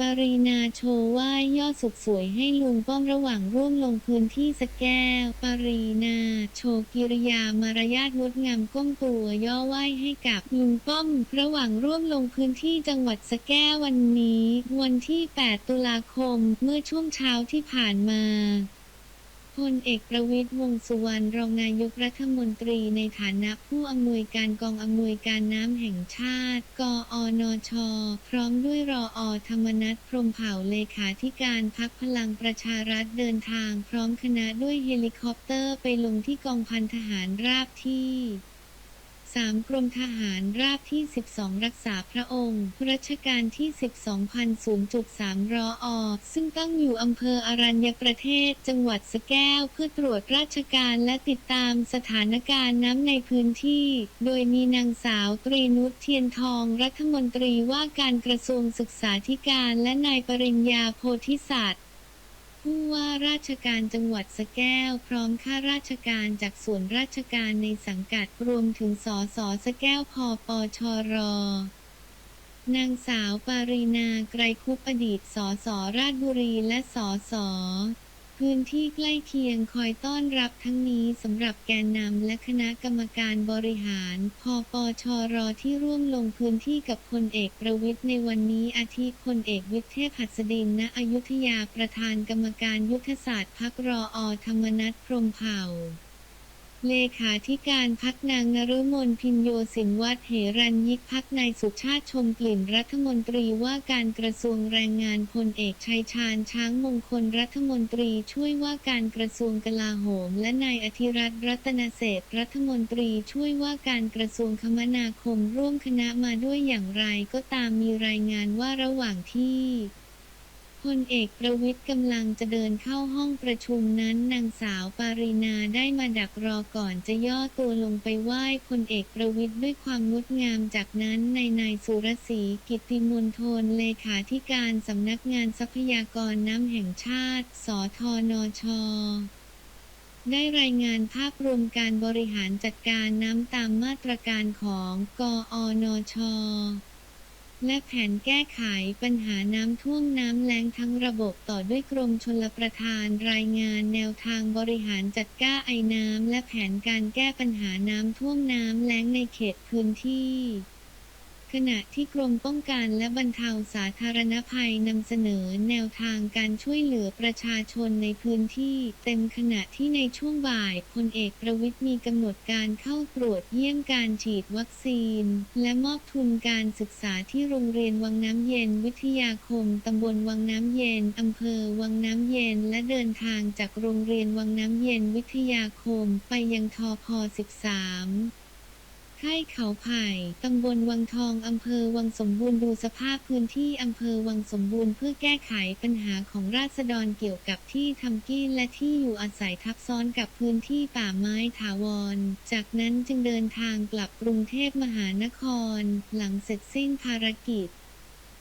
ปรีนาโชว์ไหว้ย่อสุดสวยให้ลุงป้อมระหว่างร่วมลงพื้นที่สแก้ว ปรีนาโชว์กิริยามารยาทงดงามก้มตัวย่อไหว้ให้กับลุงป้อม ระหว่างร่วมลงพื้นที่จังหวัดสแก้ววันนี้ วันที่ 8 ตุลาคมเมื่อช่วงเช้าที่ผ่านมา พลเอกประวิตยวงสุวรรณรองนายกรัฐมนตรีในฐานะผู้อำนวยการกองอำนวยการน้ำแห่งชาติ กอนช พร้อมด้วยรออธรรมนัฐพรมเผ่าเลขาธิการพักพลังประชารัฐเดินทาง พร้อมคณะด้วยเฮลิคอปเตอร์ไปลงที่กองพันทหารราบที่ 3 กรมทหารราบที่ 12 รักษาพระองค์ รัชกาลที่ 12,003รออซึ่งตั้งอยู่อำเภออรัญญประเทศ จังหวัดสแก้ว เพื่อตรวจราชการและติดตามสถานการณ์น้ำในพื้นที่ โดยมีนางสาวตรีนุชเทียนทอง รัฐมนตรีว่าการกระทรวงศึกษาธิการและนายปริญญาโพธิสัตว์ ผู้ว่าราชการจังหวัดสแก้ว พร้อมข้าราชการจากส่วนราชการในสังกัดรวมถึงสสสแก้วพอปอชรนางสาวปารีนาไกรคุปอดีตสสราชบุรีและสส พื้นที่ใกล้เคียงคอยต้อนรับทั้งนี้สำหรับแกนนำและคณะกรรมการบริหารพอปอชรที่ร่วมลงพื้นที่กับพลเอกประวิทย์ในวันนี้อาทิพลเอกวิทเทพหัสดินณอยุธยาประธานกรรมการยุทธศาสตร์พักรออธรรมนัฐพรมเผ่า เลขาธิการพักนางนฤมลพินโยสินวัฒน์เหรัญยิกพักนายสุชาติชมกลิ่นรัฐมนตรีว่าการกระทรวงแรงงานพลเอกชัยชาญช้างมงคลรัฐมนตรีช่วยว่าการกระทรวงกลาโหม และนายอธิรัตน์รัตนเศษรัฐมนตรีช่วยว่าการกระทรวงคมนาคมร่วมคณะมาด้วยอย่างไรก็ตามมีรายงานว่าระหว่างที่ พลเอกประวิทย์กำลังจะเดินเข้าห้องประชุมนั้นนางสาวปารีนาได้มาดักรอก่อนจะย่อตัวลงไปไหว้พลเอกประวิทย์ด้วยความงดงามจากนั้นในนายสุรศรีกิติมนทนเลขาธิการสำนักงานทรัพยากรน้ำแห่งชาติ สทนชได้รายงานภาพรวมการบริหารจัดการน้ำตามมาตรการของ กอนช และแผนแก้ไขปัญหาน้ำท่วมน้ำแล้งทั้งระบบต่อด้วยกรมชลประทานรายงานแนวทางบริหารจัดการไอน้ำและแผนการแก้ปัญหาน้ำท่วมน้ำแล้งในเขตพื้นที่ ขณะที่กรมป้องกันและบรรเทาสาธารณภัยนำเสนอแนวทางการช่วยเหลือประชาชนในพื้นที่ เต็มขณะที่ในช่วงบ่ายพลเอกประวิทย์มีกำหนดการเข้าตรวจเยี่ยมการฉีดวัคซีน และมอบทุนการศึกษาที่โรงเรียนวังน้ำเย็นวิทยาคมตำบลวังน้ำเย็นอำเภอวังน้ำเย็นและเดินทางจากโรงเรียนวังน้ำเย็นวิทยาคม ไปยังทอพ13 ค่ายเขาไผ่ ตำบลวังทองอำเภอวังสมบูรณ์ดูสภาพพื้นที่อำเภอวังสมบูรณ์เพื่อแก้ไขปัญหาของราษฎรเกี่ยวกับที่ทำกินและที่อยู่อาศัยทับซ้อนกับพื้นที่ป่าไม้ถาวร จากนั้นจึงเดินทางกลับกรุงเทพมหานคร หลังเสร็จสิ้นภารกิจ